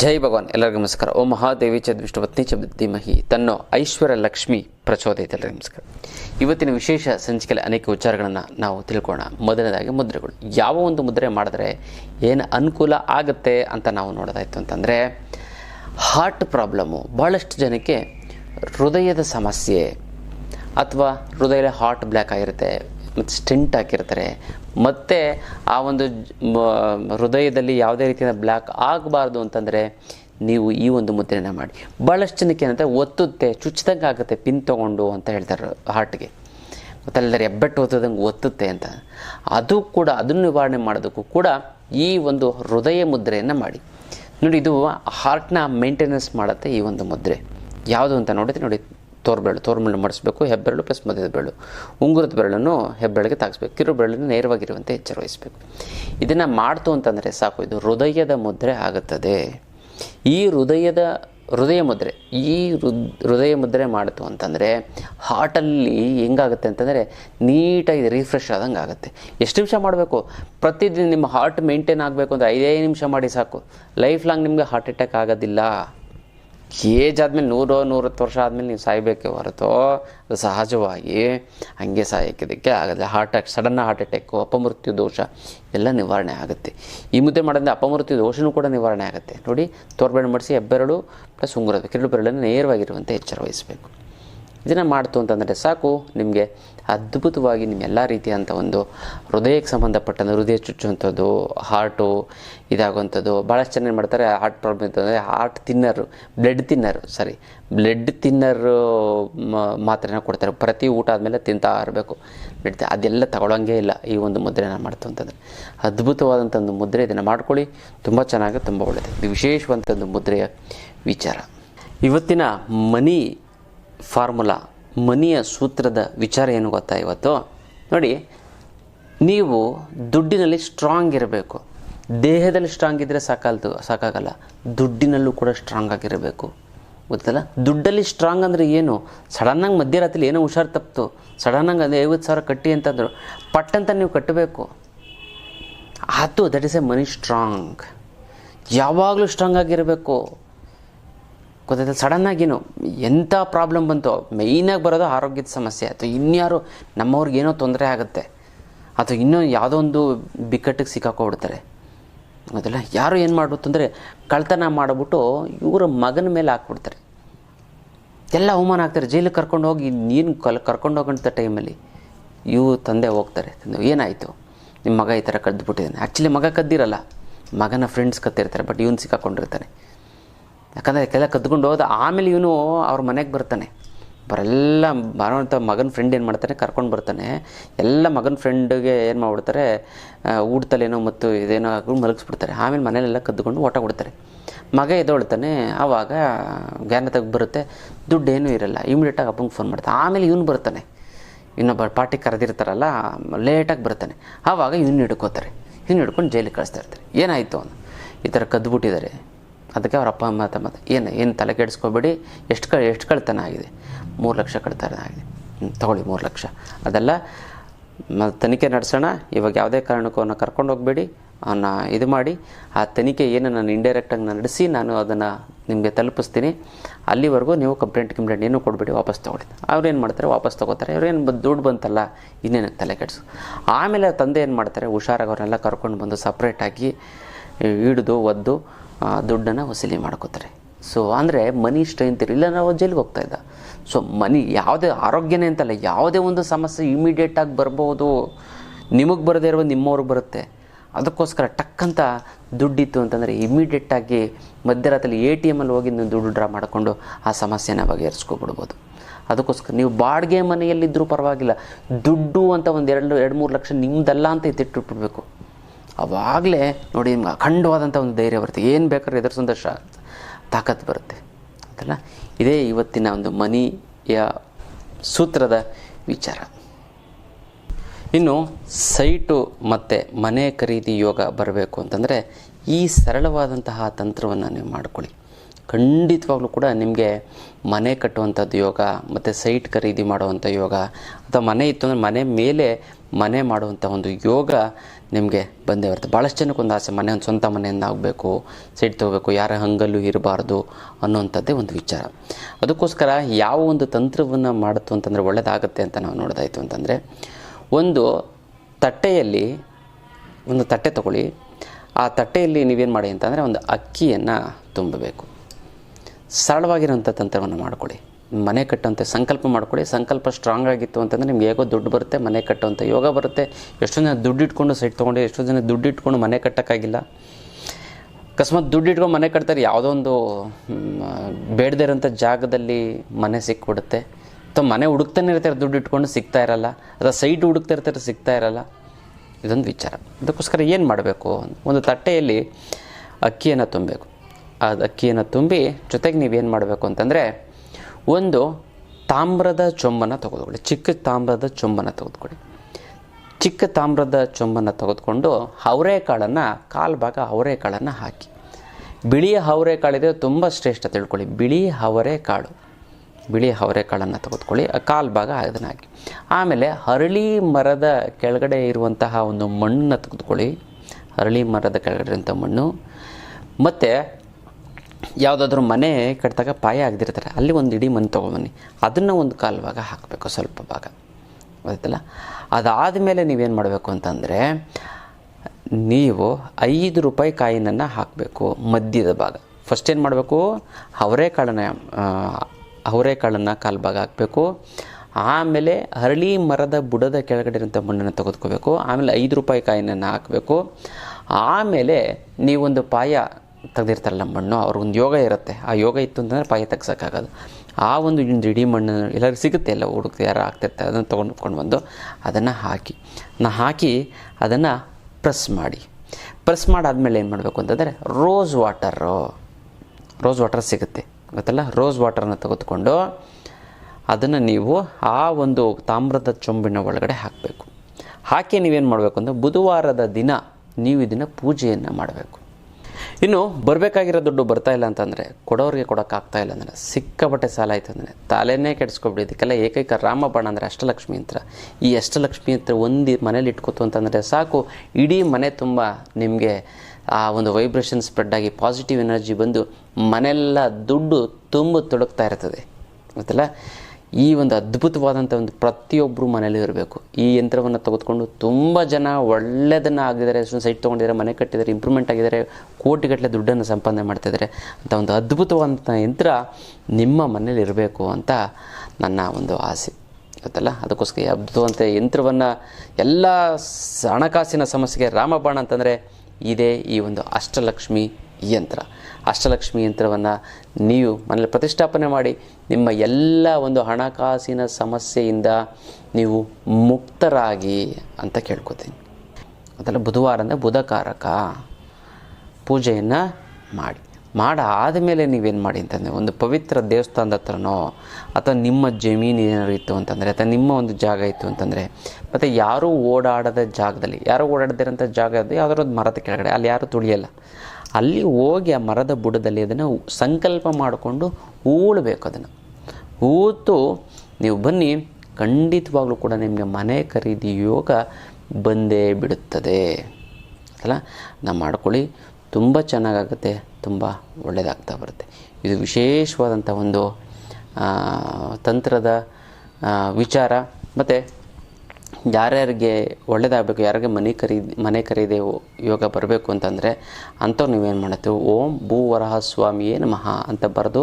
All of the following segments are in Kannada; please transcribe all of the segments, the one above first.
ಜೈ ಭಗವಾನ್. ಎಲ್ಲರಿಗೂ ನಮಸ್ಕಾರ. ಓ ಮಹಾದೇವಿ ಚ ಪತ್ನಿ ಚ ಧೀಮಹಿ. ತನ್ನೋ ಐಶ್ವರ್ಯ ಲಕ್ಷ್ಮಿ ಪ್ರಚೋದಯಿತ ಎಲ್ಲರಿಗೂ ನಮಸ್ಕಾರ. ಇವತ್ತಿನ ವಿಶೇಷ ಸಂಚಿಕೆಯಲ್ಲಿ ಅನೇಕ ವಿಚಾರಗಳನ್ನು ನಾವು ತಿಳ್ಕೊಳ್ಳೋಣ. ಮೊದಲನೇದಾಗಿ ಮುದ್ರೆಗಳು. ಯಾವ ಒಂದು ಮುದ್ರೆ ಮಾಡಿದ್ರೆ ಏನು ಅನುಕೂಲ ಆಗುತ್ತೆ ಅಂತ ನಾವು ನೋಡೋದಾಯಿತು ಅಂತಂದರೆ ಹಾರ್ಟ್ ಪ್ರಾಬ್ಲಮ್ಮು ಭಾಳಷ್ಟು ಜನಕ್ಕೆ ಹೃದಯದ ಸಮಸ್ಯೆ ಅಥವಾ ಹೃದಯ ಹಾರ್ಟ್ ಬ್ಲ್ಯಾಕ್ ಆಗಿರುತ್ತೆ. ಮತ್ತು ಸ್ಟೆಂಟ್ ಹಾಕಿರ್ತಾರೆ. ಮತ್ತು ಆ ಒಂದು ಹೃದಯದಲ್ಲಿ ಯಾವುದೇ ರೀತಿಯ ಬ್ಲ್ಯಾಕ್ ಆಗಬಾರ್ದು ಅಂತಂದರೆ ನೀವು ಈ ಒಂದು ಮುದ್ರೆನ ಮಾಡಿ. ಭಾಳಷ್ಟು ಜನಕ್ಕೆ ಏನಂತ ಒತ್ತುತ್ತೆ, ಚುಚ್ಚಿದಂಗೆ ಆಗುತ್ತೆ ಪಿನ್ ತೊಗೊಂಡು ಅಂತ ಹೇಳ್ತಾರೆ ಹಾರ್ಟ್ಗೆ ಗೊತ್ತಲ್ಲದರೆ ಎಬ್ಬೆಟ್ಟು ಒತ್ತದಂಗೆ ಒತ್ತುತ್ತೆ ಅಂತ. ಅದು ಕೂಡ ಅದನ್ನು ನಿವಾರಣೆ ಮಾಡೋದಕ್ಕೂ ಕೂಡ ಈ ಒಂದು ಹೃದಯ ಮುದ್ರೆಯನ್ನು ಮಾಡಿ. ನೋಡಿ, ಇದು ಹಾರ್ಟ್ನ ಮೇಂಟೆನೆನ್ಸ್ ಮಾಡುತ್ತೆ ಈ ಒಂದು ಮುದ್ರೆ. ಯಾವುದು ಅಂತ ನೋಡಿದ್ರೆ ನೋಡಿ ತೋರ್ಬೆರಳು ತೋರ್ಬೆರಳು ಮಾಡಿಸ್ಬೇಕು, ಹೆಬ್ಬೆರಳು ಪ್ಲಸ್ ಮಧ್ಯದ ಬೆರಳು. ಉಂಗುರದ ಬೆರಳನ್ನು ಹೆಬ್ಬೆರಳಿಗೆ ತಾಗಿಸ್ಬೇಕು ಕಿರು ಬೆರಳನ್ನು ನೇರವಾಗಿರುವಂತೆ ಎಚ್ಚರ ವಹಿಸಬೇಕು ಇದನ್ನು ಮಾಡ್ತು ಅಂತಂದರೆ ಸಾಕು, ಇದು ಹೃದಯದ ಮುದ್ರೆ ಆಗುತ್ತದೆ. ಈ ಹೃದಯದ, ಹೃದಯ ಮುದ್ರೆ, ಈ ಹೃದ್ ಹೃದಯ ಮುದ್ರೆ ಮಾಡಿತು ಅಂತಂದರೆ ಹಾರ್ಟಲ್ಲಿ ಹೆಂಗಾಗುತ್ತೆ ಅಂತಂದರೆ ನೀಟಾಗಿ ರಿಫ್ರೆಶ್ ಆದಂಗೆ ಆಗುತ್ತೆ. ಎಷ್ಟು ನಿಮಿಷ ಮಾಡಬೇಕು? ಪ್ರತಿದಿನ ನಿಮ್ಮ ಹಾರ್ಟ್ ಮೇಂಟೈನ್ ಆಗಬೇಕು ಅಂದರೆ ಐದೇ ನಿಮಿಷ ಮಾಡಿ ಸಾಕು. ಲೈಫ್ ಲಾಂಗ್ ನಿಮಗೆ ಹಾರ್ಟ್ ಅಟ್ಯಾಕ್ ಆಗೋದಿಲ್ಲ. ಏಜ್ ಆದಮೇಲೆ ನೂರು, ನೂರತ್ತು ವರ್ಷ ಆದಮೇಲೆ ನೀವು ಸಾಯಬೇಕೆ ಹೊರತು ಅದು ಸಹಜವಾಗಿ ಹಂಗೆ ಸಾಯೋಕ್ಕಿದ್ದಕ್ಕೆ ಆಗಲ್ಲ. Heart attack sudden heart attack ಅಪಮೃತ್ಯು ದೋಷ ಎಲ್ಲ ನಿವಾರಣೆ ಆಗುತ್ತೆ. ಈ ಮುದ್ದೆ ಮಾಡೋದ್ರಿಂದ ಅಪಮೃತ್ಯು ದೋಷನೂ ಕೂಡ ನಿವಾರಣೆ ಆಗುತ್ತೆ. ನೋಡಿ ತೋರ್ಬೆರಳು ಮಾಡಿಸಿ ಹೆಬ್ಬೆರಳು ಪ್ಲಸ್ ಉಂಗುರದ ಕಿರಳು ಬೆರಳನ್ನು ನೇರವಾಗಿರುವಂತೆ ಎಚ್ಚರ ವಹಿಸಬೇಕು ಇದನ್ನು ಮಾಡ್ತು ಅಂತಂದರೆ ಸಾಕು, ನಿಮಗೆ ಅದ್ಭುತವಾಗಿ ನಿಮ್ಮ ಎಲ್ಲ ರೀತಿಯಂಥ ಒಂದು ಹೃದಯಕ್ಕೆ ಸಂಬಂಧಪಟ್ಟಂಥ ಹೃದಯ ಚುಚ್ಚುವಂಥದ್ದು ಹಾರ್ಟು ಇದಾಗುವಂಥದ್ದು ಭಾಳಷ್ಟು ಜನ ಏನು ಮಾಡ್ತಾರೆ ಹಾರ್ಟ್ ಪ್ರಾಬ್ಲಮ್ ಇತ್ತಂದರೆ heart thinner blood thinner sorry blood thinner ಮಾತ್ರೆನ ಕೊಡ್ತಾರೆ. ಪ್ರತಿ ಊಟ ಆದಮೇಲೆ ತಿಂತಾ ಇರಬೇಕು. ಬ್ಲಡ್ ಅದೆಲ್ಲ ತಗೊಳ್ಳೋಂಗೇ ಇಲ್ಲ ಈ ಒಂದು ಮುದ್ರೆನ ಮಾಡ್ತು ಅಂತಂದರೆ. ಅದ್ಭುತವಾದಂಥ ಒಂದು ಮುದ್ರೆ ಇದನ್ನು ಮಾಡ್ಕೊಳ್ಳಿ. ತುಂಬ ಚೆನ್ನಾಗಿ, ತುಂಬ ಒಳ್ಳೆಯದು ಇದು ವಿಶೇಷವಂಥ ಒಂದು ಮುದ್ರೆಯ ವಿಚಾರ. ಇವತ್ತಿನ ಮನಿ ಫಾರ್ಮುಲಾ, ಮನಿಯ ಸೂತ್ರದ ವಿಚಾರ ಏನು ಗೊತ್ತಾ ಇವತ್ತು? ನೋಡಿ, ನೀವು ದುಡ್ಡಿನಲ್ಲಿ ಸ್ಟ್ರಾಂಗ್ ಇರಬೇಕು. ದೇಹದಲ್ಲಿ ಸ್ಟ್ರಾಂಗ್ ಇದ್ದರೆ ಸಾಕಲ್ತು ಸಾಕಾಗಲ್ಲ. ದುಡ್ಡಿನಲ್ಲೂ ಕೂಡ ಸ್ಟ್ರಾಂಗ್ ಆಗಿರಬೇಕು. ಗೊತ್ತಲ್ಲ? ದುಡ್ಡಲ್ಲಿ ಸ್ಟ್ರಾಂಗ್ ಅಂದರೆ ಏನು? ಸಡನ್ನಾಗಿ ಮಧ್ಯರಾತ್ರಿ ಏನೋ ಹುಷಾರು ತಪ್ಪಿತು ಸಡನ್ನಾಗಿ ಅದು ಐವತ್ತು ಸಾವಿರ ಕಟ್ಟಿ ಅಂತಂದರು. ಪಟ್ಟಂತ ನೀವು ಕಟ್ಟಬೇಕು. ಆತು that is a money strong ಯಾವಾಗಲೂ ಸ್ಟ್ರಾಂಗ್ ಆಗಿರಬೇಕು. ಗೊತ್ತಾಯ್ತು. ಸಡನ್ನಾಗೇನು ಎಂಥ ಪ್ರಾಬ್ಲಮ್ ಬಂತು ಮೇಯ್ನಾಗಿ ಬರೋದು ಆರೋಗ್ಯದ ಸಮಸ್ಯೆ. ಅಥವಾ ಇನ್ಯಾರು ನಮ್ಮವ್ರಿಗೆ ಏನೋ ತೊಂದರೆ ಆಗುತ್ತೆ, ಅಥವಾ ಇನ್ನೂ ಯಾವುದೋ ಒಂದು ಬಿಕ್ಕಟ್ಟಿಗೆ ಸಿಕ್ಕಾಕೊಬಿಡ್ತಾರೆ. ಅದೆಲ್ಲ ಯಾರು ಏನು ಮಾಡ್ಬೋದು ಅಂದರೆ ಕಳ್ತನ ಮಾಡಿಬಿಟ್ಟು ಇವರ ಮಗನ ಮೇಲೆ ಹಾಕ್ಬಿಡ್ತಾರೆ. ಎಲ್ಲ ಅವಮಾನ ಆಗ್ತಾರೆ. ಜೈಲಿಗೆ ಕರ್ಕೊಂಡು ಹೋಗಿ ನೀನು ಕಲ್, ಕರ್ಕೊಂಡು ಟೈಮಲ್ಲಿ ಇವು ತಂದೆ ಹೋಗ್ತಾರೆ. ಏನಾಯಿತು? ನಿಮ್ಮ ಮಗ ಈ ಥರ ಕದ್ದುಬಿಟ್ಟಿದ್ದಾನೆ ಆ್ಯಕ್ಚುಲಿ ಮಗ ಕದ್ದಿರಲ್ಲ. ಮಗನ ಫ್ರೆಂಡ್ಸ್ ಕತ್ತಿರ್ತಾರೆ ಬಟ್ ಇವನು ಸಿಕ್ಕಾಕೊಂಡಿರ್ತಾನೆ. ಯಾಕಂದರೆ ಕೆಲ ಕದ್ಕೊಂಡು ಹೋದ ಆಮೇಲೆ ಇವನು ಅವ್ರ ಮನೆಗೆ ಬರ್ತಾನೆ. ಬರೆಲ್ಲ ಬರೋಂಥ ಮಗನ ಫ್ರೆಂಡ್ ಏನು ಮಾಡ್ತಾನೆ ಕರ್ಕೊಂಡು ಬರ್ತಾನೆ. ಎಲ್ಲ ಮಗನ ಫ್ರೆಂಡ್ಗೆ ಏನು ಮಾಡ್ಬಿಡ್ತಾರೆ ಊಟದಲ್ಲೇನೋ ಮತ್ತು ಇದೇನೋ ಹಾಕೊಂಡು ಮಲಗಿಸ್ಬಿಡ್ತಾರೆ. ಆಮೇಲೆ ಮನೇಲೆಲ್ಲ ಕದ್ದುಕೊಂಡು ಓಟ ಕೊಡ್ತಾರೆ. ಮಗ ಎದ್ದೊಳ್ತಾನೆ, ಆವಾಗ ಜ್ಞಾನ ತೆಗೆ ಬರುತ್ತೆ. ದುಡ್ಡೇನೂ ಇರಲ್ಲ. ಇಮಿಡಿಯೇಟಾಗಿ ಅಪ್ಪಂಗೆ ಫೋನ್ ಮಾಡ್ತಾನೆ. ಆಮೇಲೆ ಇವನು ಬರ್ತಾನೆ. ಇನ್ನೊಬ್ಬ ಪಾರ್ಟಿ ಕರೆದಿರ್ತಾರಲ್ಲ ಲೇಟಾಗಿ ಬರ್ತಾನೆ. ಆವಾಗ ಇವನು ಹಿಡ್ಕೋತಾರೆ. ಇವ್ನು ಹಿಡ್ಕೊಂಡು ಜೈಲಿಗೆ ಕಳಿಸ್ತಾ ಇರ್ತಾರೆ. ಏನಾಯಿತು ಅವನು? ಈ ಥರ ಕದ್ದುಬಿಟ್ಟಿದ್ದಾರೆ ಅದಕ್ಕೆ ಅವ್ರ ಅಪ್ಪ ಅಮ್ಮ ತಮ್ಮ ಏನು ಏನು ತಲೆ ಕೆಡಿಸ್ಕೊಬೇಡಿ ಎಷ್ಟು ಕ ಎಷ್ಟು ಕಳ್ತನ ಆಗಿದೆ? ಮೂರು ಲಕ್ಷ ಕಳ್ತನ ಆಗಿದೆ. ತೊಗೊಳ್ಳಿ ಮೂರು ಲಕ್ಷ. ಅದೆಲ್ಲ ತನಿಖೆ ನಡೆಸೋಣ. ಇವಾಗ ಯಾವುದೇ ಕಾರಣಕ್ಕೂ ಅವನ್ನ ಕರ್ಕೊಂಡು ಹೋಗಬೇಡಿ. ಅವನ್ನ ಇದು ಮಾಡಿ. ಆ ತನಿಖೆ ಏನು ನಾನು ಇಂಡೈರೆಕ್ಟಾಗಿ ನಡೆಸಿ ನಾನು ಅದನ್ನು ನಿಮಗೆ ತಲುಪಿಸ್ತೀನಿ. ಅಲ್ಲಿವರೆಗೂ ನೀವು ಕಂಪ್ಲೇಂಟ್ ಕಂಪ್ಲೇಂಟ್ ಏನೂ ಕೊಡಬೇಡಿ, ವಾಪಸ್ ತೊಗೊಳ್ಳಿ. ಅವ್ರು ಏನು ಮಾಡ್ತಾರೆ? ವಾಪಸ್ ತೊಗೋತಾರೆ. ಅವ್ರೇನು ಬಂದು ದುಡ್ಡು ಬಂತಲ್ಲ, ಇನ್ನೇನು ತಲೆ ಕೆಡಿಸು ಆಮೇಲೆ ತಂದೆ ಏನು ಮಾಡ್ತಾರೆ? ಹುಷಾರಾಗಿ ಅವ್ರನ್ನೆಲ್ಲ ಕರ್ಕೊಂಡು ಬಂದು ಸಪ್ರೇಟಾಗಿ ಹಿಡಿದು, ಒದ್ದು ಆ, ದುಡ್ಡನ್ನು ವಸೂಲಿ ಮಾಡ್ಕೋತಾರೆ. ಸೊ ಅಂದರೆ ಮನಿ ಸ್ಟ್ರೆಂತ್ ಇಲ್ಲ ನಾವು ಜೈಲಿಗೆ ಹೋಗ್ತಾ ಇದ್ದ. ಸೊ ಮನಿ ಯಾವುದೇ ಆರೋಗ್ಯನೇ ಅಂತಲ್ಲ ಯಾವುದೇ ಒಂದು ಸಮಸ್ಯೆ ಇಮಿಡಿಯೇಟಾಗಿ ಬರ್ಬೋದು. ನಿಮಗೆ ಬರದೇ ಇರುವ ನಿಮ್ಮವ್ರಿಗೆ ಬರುತ್ತೆ. ಅದಕ್ಕೋಸ್ಕರ ಟಕ್ಕಂತ ದುಡ್ಡಿತ್ತು ಅಂತಂದರೆ ಇಮಿಡಿಯೇಟಾಗಿ ಮಧ್ಯರಾತ್ರಿ ಎ ಟಿ ಎಮಲ್ಲಿ ಹೋಗಿ ನೀವು ದುಡ್ಡು ಡ್ರಾ ಮಾಡಿಕೊಂಡು ಆ ಸಮಸ್ಯೆನ ಬಗೆಹರಿಸ್ಕೊಬಿಡ್ಬೋದು. ಅದಕ್ಕೋಸ್ಕರ ನೀವು ಬಾಡಿಗೆ ಮನೆಯಲ್ಲಿದ್ದರೂ ಪರವಾಗಿಲ್ಲ ದುಡ್ಡು ಅಂತ ಒಂದು ಎರಡು ಎರಡು ಮೂರು ಲಕ್ಷ ನಿಮ್ಮದಲ್ಲ ಅಂತ ಎತ್ತಿಟ್ಬಿಡ್ಬೇಕು ಅವಾಗಲೇ ನೋಡಿ ನಿಮ್ಗೆ ಅಖಂಡವಾದಂಥ ಒಂದು ಧೈರ್ಯ ಬರುತ್ತೆ. ಏನು ಬೇಕಾದ್ರೆ ಎದುರಿಸೋಂಥ ಸಂದರ್ಶ ತಾಕತ್ತು ಬರುತ್ತೆ. ಅಂತಲ್ಲ ಇದೇ ಇವತ್ತಿನ ಒಂದು ಮನಿಯ ಸೂತ್ರದ ವಿಚಾರ. ಇನ್ನು ಸೈಟು ಮತ್ತು ಮನೆ ಖರೀದಿ ಯೋಗ ಬರಬೇಕು ಅಂತಂದರೆ ಈ ಸರಳವಾದಂತಹ ತಂತ್ರವನ್ನು ನೀವು ಮಾಡ್ಕೊಳ್ಳಿ. ಖಂಡಿತವಾಗ್ಲೂ ಕೂಡ ನಿಮಗೆ ಮನೆ ಕಟ್ಟುವಂಥದ್ದು ಯೋಗ, ಮತ್ತು ಸೈಟ್ ಖರೀದಿ ಮಾಡುವಂಥ ಯೋಗ, ಅಥವಾ ಮನೆ ಇತ್ತು ಅಂದರೆ ಮನೆ ಮೇಲೆ ಮನೆ ಮಾಡುವಂಥ ಒಂದು ಯೋಗ ನಿಮಗೆ ಬಂದೇ ಬರುತ್ತೆ. ಭಾಳಷ್ಟು ಜನಕ್ಕೆ ಒಂದು ಆಸೆ, ಮನೆ ಒಂದು ಸ್ವಂತ ಮನೆಯಿಂದ ಆಗಬೇಕು, ಸೈಟ್ ತೊಗೋಬೇಕು, ಯಾರ ಹಂಗಲ್ಲು ಇರಬಾರ್ದು ಅನ್ನೋವಂಥದ್ದೇ ಒಂದು ವಿಚಾರ. ಅದಕ್ಕೋಸ್ಕರ ಯಾವ ಒಂದು ತಂತ್ರವನ್ನು ಮಾಡುತ್ತು ಅಂತಂದರೆ ಒಳ್ಳೆಯದಾಗುತ್ತೆ ಅಂತ ನಾವು ನೋಡೋದಾಯಿತು ಅಂತಂದರೆ, ಒಂದು ತಟ್ಟೆಯಲ್ಲಿ, ಒಂದು ತಟ್ಟೆ ತಗೊಳ್ಳಿ, ಆ ತಟ್ಟೆಯಲ್ಲಿ ನೀವೇನು ಮಾಡಿ ಅಂತಂದರೆ ಒಂದು ಅಕ್ಕಿಯನ್ನು ತುಂಬಬೇಕು. ಸರಳವಾಗಿರೋಂಥ ತಂತ್ರವನ್ನು ಮಾಡ್ಕೊಳ್ಳಿ. ಮನೆ ಕಟ್ಟುವಂತೆ ಸಂಕಲ್ಪ ಮಾಡ್ಕೊಳ್ಳಿ. ಸಂಕಲ್ಪ ಸ್ಟ್ರಾಂಗ್ ಆಗಿತ್ತು ಅಂತಂದರೆ ನಿಮ್ಗೆ ಹೇಗೋ ದುಡ್ಡು ಬರುತ್ತೆ, ಮನೆ ಕಟ್ಟುವಂಥ ಯೋಗ ಬರುತ್ತೆ. ಎಷ್ಟೋ ಜನ ದುಡ್ಡು ಇಟ್ಕೊಂಡು ಸೈಟ್ ತೊಗೊಂಡು, ಎಷ್ಟೋ ಜನ ದುಡ್ಡು ಇಟ್ಕೊಂಡು ಮನೆ ಕಟ್ಟೋಕ್ಕಾಗಿಲ್ಲ. ಅಕಸ್ಮಾತ್ ದುಡ್ಡು ಇಟ್ಕೊಂಡು ಮನೆ ಕಟ್ತಾರೆ, ಯಾವುದೋ ಒಂದು ಬೇಡದೇ ಇರೋಂಥ ಜಾಗದಲ್ಲಿ ಮನೆ ಸಿಕ್ಬಿಡುತ್ತೆ. ಅಥವಾ ಮನೆ ಹುಡುಕ್ತಾನೆ ಇರ್ತಾರೆ, ದುಡ್ಡು ಇಟ್ಕೊಂಡು ಸಿಗ್ತಾ ಇರಲ್ಲ. ಅಥವಾ ಸೈಟ್ ಹುಡುಕ್ತಾ ಇರ್ತಾರೆ, ಸಿಗ್ತಾ ಇರಲ್ಲ. ಇದೊಂದು ವಿಚಾರ. ಅದಕ್ಕೋಸ್ಕರ ಏನು ಮಾಡಬೇಕು? ಒಂದು ತಟ್ಟೆಯಲ್ಲಿ ಅಕ್ಕಿಯನ್ನು ತುಂಬಬೇಕು. ಆ ಅಕ್ಕಿಯನ್ನು ತುಂಬಿ ಜೊತೆಗೆ ನೀವೇನು ಮಾಡಬೇಕು ಅಂತಂದರೆ ಒಂದು ತಾಮ್ರದ ಚೊಂಬನ್ನು ತೆಗೆದುಕೊಳ್ಳಿ. ಚಿಕ್ಕ ತಾಮ್ರದ ಚೊಂಬನ್ನು ತೆಗೆದುಕೊಳ್ಳಿ. ಚಿಕ್ಕ ತಾಮ್ರದ ಚೊಂಬನ್ನು ತೆಗೆದುಕೊಂಡು ಅವರೆಕಾಳನ್ನು ಕಾಲು ಭಾಗ ಅವರೆಕಾಳನ್ನು ಹಾಕಿ. ಬಿಳಿ ಅವರೆಕಾಳಿದೆ ತುಂಬ ಶ್ರೇಷ್ಠ ತಿಳ್ಕೊಳ್ಳಿ. ಬಿಳಿ ಅವರೆಕಾಳು ಬಿಳಿ ಅವರೆಕಾಳನ್ನು ತೆಗೆದುಕೊಳ್ಳಿ. ಕಾಲು ಭಾಗ ಅದನ್ನು ಹಾಕಿ. ಆಮೇಲೆ ಹರಳಿ ಮರದ ಕೆಳಗಡೆ ಇರುವಂತಹ ಒಂದು ಮಣ್ಣನ್ನು ತೆಗೆದುಕೊಳ್ಳಿ. ಹರಳಿ ಮರದ ಕೆಳಗಡೆ ಇರುವಂಥ ಮಣ್ಣು. ಮತ್ತು ಯಾವುದಾದ್ರೂ ಮನೆ ಕಟ್ಟಿದಾಗ ಪಾಯ ಆಗದಿರ್ತಾರೆ. ಅಲ್ಲಿ ಒಂದು ಇಡೀ ಮನೆ ತೊಗೊಬನ್ನಿ. ಅದನ್ನು ಒಂದು ಕಾಲು ಭಾಗ ಹಾಕಬೇಕು, ಸ್ವಲ್ಪ ಭಾಗ. ಗೊತ್ತಲ್ಲ ಅದಾದ ಮೇಲೆ ನೀವೇನು ಮಾಡಬೇಕು ಅಂತಂದರೆ, ನೀವು ಐದು ರೂಪಾಯಿ ಕಾಯಿನನ್ನು ಹಾಕಬೇಕು ಮಧ್ಯದ ಭಾಗ. ಫಸ್ಟ್ ಏನು ಮಾಡಬೇಕು? ಅವರೆಕಾಳನ್ನು ಅವರೆಕಾಳನ್ನು ಕಾಲು ಭಾಗ ಹಾಕಬೇಕು. ಆಮೇಲೆ ಹರಳಿ ಮರದ ಬುಡದ ಕೆಳಗಡೆ ಇರುವಂಥ ಮಣ್ಣನ್ನು ತೆಗೆದುಕೋಬೇಕು. ಆಮೇಲೆ ಐದು ರೂಪಾಯಿ ಕಾಯಿನನ್ನು ಹಾಕಬೇಕು. ಆಮೇಲೆ ನೀವೊಂದು ಪಾಯ ತೆಗೆದಿರ್ತಾರಲ್ಲ ಮಣ್ಣು. ಅವ್ರಿಗೊಂದು ಯೋಗ ಇರುತ್ತೆ. ಆ ಯೋಗ ಇತ್ತು ಅಂತಂದರೆ ಪಾಯ ತೆಗ್ಸೋಕ್ಕಾಗೋದು ಆ ಒಂದು ಒಂದು ಇಡೀ ಮಣ್ಣು ಎಲ್ಲರೂ ಸಿಗುತ್ತೆ. ಎಲ್ಲ ಹುಡುಕ್ತಿ ಯಾರು ಆಗ್ತಿರ್ತಾರೆ, ಅದನ್ನು ತೊಗೊಂಡು ಕೊಂಡು ಬಂದು ಅದನ್ನು ಹಾಕಿ. ನಾ ಹಾಕಿ ಅದನ್ನು ಪ್ರೆಸ್ ಮಾಡಿ. ಪ್ರೆಸ್ ಮಾಡಾದಮೇಲೆ ಏನು ಮಾಡಬೇಕು ಅಂತಂದರೆ ರೋಸ್ ವಾಟರು. ರೋಸ್ ವಾಟರ್ ಸಿಗುತ್ತೆ. ಗೊತ್ತಲ್ಲ? ರೋಸ್ ವಾಟರನ್ನು ತೆಗೆದುಕೊಂಡು ಅದನ್ನು ನೀವು ಆ ಒಂದು ತಾಮ್ರದ ಚೊಂಬಿನ ಒಳಗಡೆ ಹಾಕಬೇಕು. ಹಾಕಿ ನೀವೇನು ಮಾಡಬೇಕು ಅಂದರೆ ಬುಧವಾರದ ದಿನ ನೀವು ಇದನ್ನು ಪೂಜೆಯನ್ನು ಮಾಡಬೇಕು. ಇನ್ನು ಬರಬೇಕಾಗಿರೋ ದುಡ್ಡು ಬರ್ತಾ ಇಲ್ಲ ಅಂತಂದರೆ ಕೊಡೋರಿಗೆ ಕೊಡೋಕ್ಕಾಗ್ತಾ ಇಲ್ಲ ಅಂದರೆ ಸಿಕ್ಕಾಪಟ್ಟೆ ಸಾಲ ಆಯ್ತು ಅಂದರೆ ತಲೆನೇ ಕೆಡಿಸ್ಕೊಬಿಡಿ. ಇದಕ್ಕೆಲ್ಲ ಏಕೈಕ ರಾಮಬಾಣ ಅಂದರೆ ಅಷ್ಟಲಕ್ಷ್ಮಿ ಯಂತ್ರ ಈ ಅಷ್ಟಲಕ್ಷ್ಮಿ ಯಂತ್ರ ಒಂದು ಮನೇಲಿ ಇಟ್ಕೋತು ಅಂತಂದರೆ ಸಾಕು. ಇಡೀ ಮನೆ ತುಂಬ ನಿಮಗೆ ಆ ಒಂದು ವೈಬ್ರೇಷನ್ ಸ್ಪ್ರೆಡ್ ಆಗಿ ಪಾಸಿಟಿವ್ ಎನರ್ಜಿ ಬಂದು ಮನೆಲ್ಲ ದುಡ್ಡು ತುಂಬ ತೊಡಗ್ತಾ ಇರ್ತದೆ. ಗೊತ್ತಲ್ಲ? ಈ ಒಂದು ಅದ್ಭುತವಾದಂಥ ಒಂದು ಪ್ರತಿಯೊಬ್ಬರು ಮನೇಲಿ ಇರಬೇಕು. ಈ ಯಂತ್ರವನ್ನು ತೆಗೆದುಕೊಂಡು ತುಂಬ ಜನ ಒಳ್ಳೆಯದನ್ನು ಆಗಿದ್ದಾರೆ ಸೈಟ್ ತೊಗೊಂಡಿದ್ದಾರೆ, ಮನೆ ಕಟ್ಟಿದ್ದಾರೆ ಇಂಪ್ರೂವ್ಮೆಂಟ್ ಆಗಿದ್ದಾರೆ, ಕೋಟಿಗಟ್ಟಲೆ ದುಡ್ಡನ್ನು ಸಂಪಾದನೆ ಮಾಡ್ತಿದ್ದಾರೆ ಅಂತ ಒಂದು ಅದ್ಭುತವಾದಂಥ ಯಂತ್ರ ನಿಮ್ಮ ಮನೇಲಿ ಇರಬೇಕು ಅಂತ ನನ್ನ ಒಂದು ಆಸೆ. ಗೊತ್ತಲ್ಲ? ಅದಕ್ಕೋಸ್ಕರ ಈ ಅದ್ಭುತವಂತ ಯಂತ್ರವನ್ನು ಎಲ್ಲ ಹಣಕಾಸಿನ ಸಮಸ್ಯೆಗೆ ರಾಮಬಾಣ ಅಂತಂದರೆ ಇದೇ ಈ ಒಂದು ಅಷ್ಟಲಕ್ಷ್ಮಿ ಯಂತ್ರ. ಅಷ್ಟಲಕ್ಷ್ಮಿ ಯಂತ್ರವನ್ನು ನೀವು ಮನೇಲಿ ಪ್ರತಿಷ್ಠಾಪನೆ ಮಾಡಿ ನಿಮ್ಮ ಎಲ್ಲ ಒಂದು ಹಣಕಾಸಿನ ಸಮಸ್ಯೆಯಿಂದ ನೀವು ಮುಕ್ತರಾಗಿ ಅಂತ ಕೇಳ್ಕೊತೀನಿ. ಅದೆಲ್ಲ ಬುಧವಾರ ಅಂದರೆ ಬುಧಕಾರಕ. ಪೂಜೆಯನ್ನು ಮಾಡಿ. ಮಾಡಾದಮೇಲೆ ನೀವೇನು ಮಾಡಿ ಅಂತಂದರೆ ಒಂದು ಪವಿತ್ರ ದೇವಸ್ಥಾನದ ಹತ್ರನೋ ಅಥವಾ ನಿಮ್ಮ ಜಮೀನು ಏನಾದ್ರು ಇತ್ತು ಅಂತಂದರೆ ಅಥವಾ ನಿಮ್ಮ ಒಂದು ಜಾಗ ಇತ್ತು ಅಂತಂದರೆ ಮತ್ತು ಯಾರೂ ಓಡಾಡದ ಜಾಗದಲ್ಲಿ, ಯಾರೂ ಓಡಾಡದಿರೋಂಥ ಜಾಗ ಅದು ಯಾವುದಾದ್ರು ಒಂದು ಮರದ ಕೆಳಗಡೆ, ಅಲ್ಲಿ ಯಾರೂ ತುಳಿಯಲ್ಲ. ಅಲ್ಲಿ ಹೋಗಿ ಆ ಮರದ ಬುಡದಲ್ಲಿ ಅದನ್ನು ಸಂಕಲ್ಪ ಮಾಡಿಕೊಂಡು ಊಳಬೇಕು ಅದನ್ನು. ಹೂತು ನೀವು ಬನ್ನಿ, ಖಂಡಿತವಾಗ್ಲೂ ಕೂಡ ನಿಮಗೆ ಮನೆ ಖರೀದಿ ಯೋಗ ಬಂದೇ ಬಿಡುತ್ತದೆ. ಅಲ್ಲ ನಾ ಮಾಡ್ಕೊಳ್ಳಿ, ತುಂಬ ಚೆನ್ನಾಗಾಗುತ್ತೆ, ತುಂಬ ಒಳ್ಳೆಯದಾಗ್ತಾ ಬರುತ್ತೆ. ಇದು ವಿಶೇಷವಾದಂಥ ಒಂದು ತಂತ್ರದ ವಿಚಾರ. ಮತ್ತು ಯಾರ್ಯಾರಿಗೆ ಒಳ್ಳೇದಾಗಬೇಕು, ಯಾರಿಗೆ ಮನೆ ಕರೀ, ಮನೆ ಕರೀದೇವು ಯೋಗ ಬರಬೇಕು ಅಂತಂದರೆ ಅಂಥವ್ರು ನೀವೇನು ಮಾಡುತ್ತೆ ಓಂ ಭೂ ವರಹ ಸ್ವಾಮಿಯೇ ನಮಃ ಅಂತ ಬರೆದು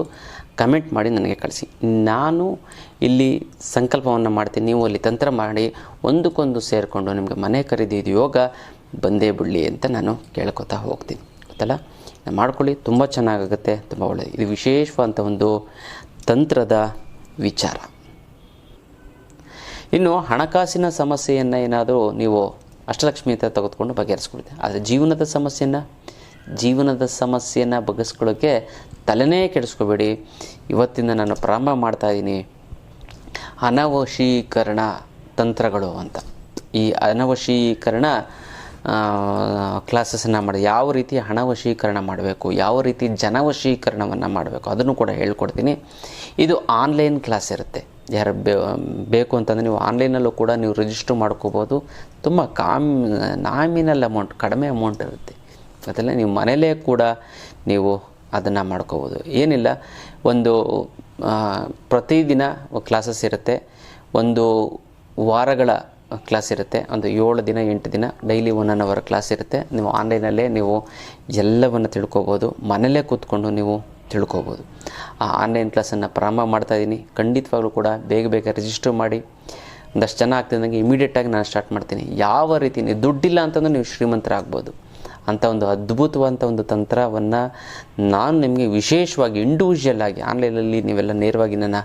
ಕಮೆಂಟ್ ಮಾಡಿ ನನಗೆ ಕಳಿಸಿ. ನಾನು ಇಲ್ಲಿ ಸಂಕಲ್ಪವನ್ನು ಮಾಡ್ತೀನಿ. ನೀವು ಅಲ್ಲಿ ತಂತ್ರ ಮಾಡಿ ಒಂದಕ್ಕೊಂದು ಸೇರಿಕೊಂಡು ನಿಮಗೆ ಮನೆ ಕರೀದಿದ್ದು ಯೋಗ, ಬಂದೇ ಬಿಡಲಿ ಅಂತ ನಾನು ಕೇಳ್ಕೊತಾ ಹೋಗ್ತೀನಿ. ಗೊತ್ತಲ್ಲ? ಮಾಡ್ಕೊಳ್ಳಿ. ತುಂಬ ಚೆನ್ನಾಗಾಗುತ್ತೆ. ತುಂಬ ಒಳ್ಳೆಯದು ಇದು ವಿಶೇಷವಾದಂಥ ಒಂದು ತಂತ್ರದ ವಿಚಾರ. ಇನ್ನು ಹಣಕಾಸಿನ ಸಮಸ್ಯೆಯನ್ನು ಏನಾದರೂ ನೀವು ಅಷ್ಟಲಕ್ಷ್ಮಿ ಅಂತ ತೆಗೆದುಕೊಂಡು ಬಗೆಹರಿಸ್ಕೊಳ್ತೀವಿ ಆದರೆ ಜೀವನದ ಸಮಸ್ಯೆಯನ್ನು ಜೀವನದ ಸಮಸ್ಯೆಯನ್ನು ಬಗೆಸ್ಕೊಳ್ಳೋಕ್ಕೆ ತಲೆನೇ ಕೆಡಿಸ್ಕೋಬೇಡಿ. ಇವತ್ತಿಂದ ನಾನು ಪ್ರಾರಂಭ ಮಾಡ್ತಾ ಇದ್ದೀನಿ ಅನವಶೀಕರಣ ತಂತ್ರಗಳು ಅಂತ. ಈ ಅನವಶೀಕರಣ ಕ್ಲಾಸಸನ್ನು ಮಾಡಿ ಯಾವ ರೀತಿ ಹಣವಶೀಕರಣ ಮಾಡಬೇಕು, ಯಾವ ರೀತಿ ಜನವಶೀಕರಣವನ್ನು ಮಾಡಬೇಕು ಅದನ್ನು ಕೂಡ ಹೇಳ್ಕೊಡ್ತೀನಿ. ಇದು ಆನ್ಲೈನ್ ಕ್ಲಾಸ್ ಇರುತ್ತೆ. ಯಾರು ಬೇಕು ಅಂತಂದರೆ ನೀವು ಆನ್ಲೈನಲ್ಲೂ ಕೂಡ ನೀವು ರಿಜಿಸ್ಟರ್ ಮಾಡ್ಕೋಬೋದು. ತುಂಬ ಕಾಮ್, ನಾಮಿನಲ್ ಅಮೌಂಟ್ ಕಡಿಮೆ ಅಮೌಂಟ್ ಇರುತ್ತೆ. ಅದೆಲ್ಲ ನೀವು ಮನೇಲೇ ಕೂಡ ನೀವು ಅದನ್ನು ಮಾಡ್ಕೋಬೋದು. ಏನಿಲ್ಲ, ಒಂದು ಪ್ರತಿದಿನ ಕ್ಲಾಸಸ್ ಇರುತ್ತೆ. ಒಂದು ವಾರಗಳ ಕ್ಲಾಸ್ ಇರುತ್ತೆ. ಒಂದು ಏಳು ದಿನ, ಎಂಟು ದಿನ daily one an hour class ಇರುತ್ತೆ. ನೀವು ಆನ್ಲೈನಲ್ಲೇ ನೀವು ಎಲ್ಲವನ್ನು ತಿಳ್ಕೊಬೋದು. ಮನೇಲೇ ಕೂತ್ಕೊಂಡು ನೀವು ತಿಳ್ಕೊಬೋದು. ಆ ಆನ್ಲೈನ್ ಕ್ಲಾಸನ್ನು ಪ್ರಾರಂಭ ಮಾಡ್ತಾಯಿದ್ದೀನಿ ಖಂಡಿತವಾಗ್ಲೂ ಕೂಡ ಬೇಗ ಬೇಗ ರಿಜಿಸ್ಟರ್ ಮಾಡಿ. ಒಂದಷ್ಟು ಜನ ಆಗ್ತಿದ್ದಂಗೆ ಇಮಿಡಿಯೇಟಾಗಿ ನಾನು ಸ್ಟಾರ್ಟ್ ಮಾಡ್ತೀನಿ. ಯಾವ ರೀತಿ ನೀವು ದುಡ್ಡಿಲ್ಲ ಅಂತಂದ್ರೆ ನೀವು ಶ್ರೀಮಂತರಾಗ್ಬೋದು. ಅಂಥ ಒಂದು ಅದ್ಭುತವಾದಂಥ ಒಂದು ತಂತ್ರವನ್ನು ನಾನು ನಿಮಗೆ ವಿಶೇಷವಾಗಿ ಇಂಡಿವಿಜುವಲ್ ಆಗಿ ಆನ್ಲೈನಲ್ಲಿ ನೀವೆಲ್ಲ ನೇರವಾಗಿ ನನ್ನ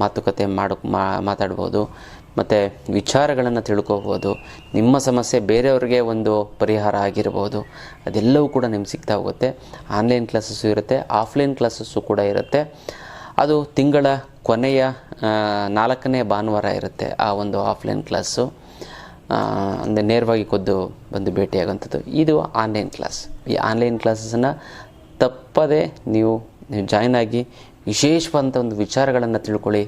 ಮಾತುಕತೆ ಮಾಡು, ಮಾ- ಮಾತಾಡ್ಬೋದು. ಮತ್ತು ವಿಚಾರಗಳನ್ನು ತಿಳ್ಕೋಬೋದು ನಿಮ್ಮ ಸಮಸ್ಯೆ ಬೇರೆಯವ್ರಿಗೆ ಒಂದು ಪರಿಹಾರ ಆಗಿರ್ಬೋದು. ಅದೆಲ್ಲವೂ ಕೂಡ ನಿಮ್ಗೆ ಸಿಗ್ತಾ ಹೋಗುತ್ತೆ. ಆನ್ಲೈನ್ ಕ್ಲಾಸಸ್ಸು ಇರುತ್ತೆ, ಆಫ್ಲೈನ್ ಕ್ಲಾಸಸ್ಸು ಕೂಡ ಇರುತ್ತೆ. ಅದು ತಿಂಗಳ ಕೊನೆಯ ನಾಲ್ಕನೇ ಭಾನುವಾರ ಇರುತ್ತೆ ಆ ಒಂದು ಆಫ್ಲೈನ್ ಕ್ಲಾಸು. ಅಂದರೆ ನೇರವಾಗಿ ಕೊದ್ದು ಬಂದು ಭೇಟಿಯಾಗುವಂಥದ್ದು. ಇದು ಆನ್ಲೈನ್ ಕ್ಲಾಸ್. ಈ ಆನ್ಲೈನ್ ಕ್ಲಾಸಸನ್ನು ತಪ್ಪದೇ ನೀವು ನೀವು ಜಾಯ್ನ್ ಆಗಿ ವಿಶೇಷವಾದಂಥ ಒಂದು ವಿಚಾರಗಳನ್ನು ತಿಳ್ಕೊಳ್ಳಿ.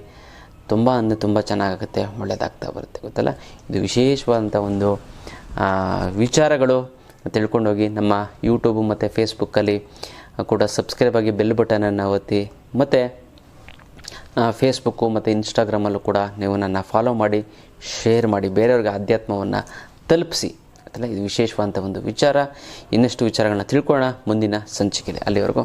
ತುಂಬ ಅಂದರೆ ತುಂಬ ಚೆನ್ನಾಗಾಗುತ್ತೆ ಒಳ್ಳೆಯದಾಗ್ತಾ ಬರುತ್ತೆ, ಗೊತ್ತಲ್ಲ? ಇದು ವಿಶೇಷವಾದಂಥ ಒಂದು ವಿಚಾರಗಳು ತಿಳ್ಕೊಂಡೋಗಿ ನಮ್ಮ ಯೂಟ್ಯೂಬು ಮತ್ತು ಫೇಸ್ಬುಕ್ಕಲ್ಲಿ ಕೂಡ ಸಬ್ಸ್ಕ್ರೈಬ್ ಆಗಿ ಬೆಲ್ ಬಟನನ್ನು ಒತ್ತಿ, ಮತ್ತು ಫೇಸ್ಬುಕ್ಕು ಮತ್ತು ಇನ್ಸ್ಟಾಗ್ರಾಮಲ್ಲೂ ಕೂಡ ನೀವು ನನ್ನ ಫಾಲೋ ಮಾಡಿ ಶೇರ್ ಮಾಡಿ, ಬೇರೆಯವ್ರಿಗೆ ಆಧ್ಯಾತ್ಮವನ್ನು ತಲುಪಿಸಿ ಅದಲ್ಲ ಇದು ವಿಶೇಷವಾದಂಥ ಒಂದು ವಿಚಾರ. ಇನ್ನಷ್ಟು ವಿಚಾರಗಳನ್ನ ತಿಳ್ಕೊಳ್ಳೋಣ ಮುಂದಿನ ಸಂಚಿಕೆಯಲ್ಲಿ. ಅಲ್ಲಿವರೆಗೂ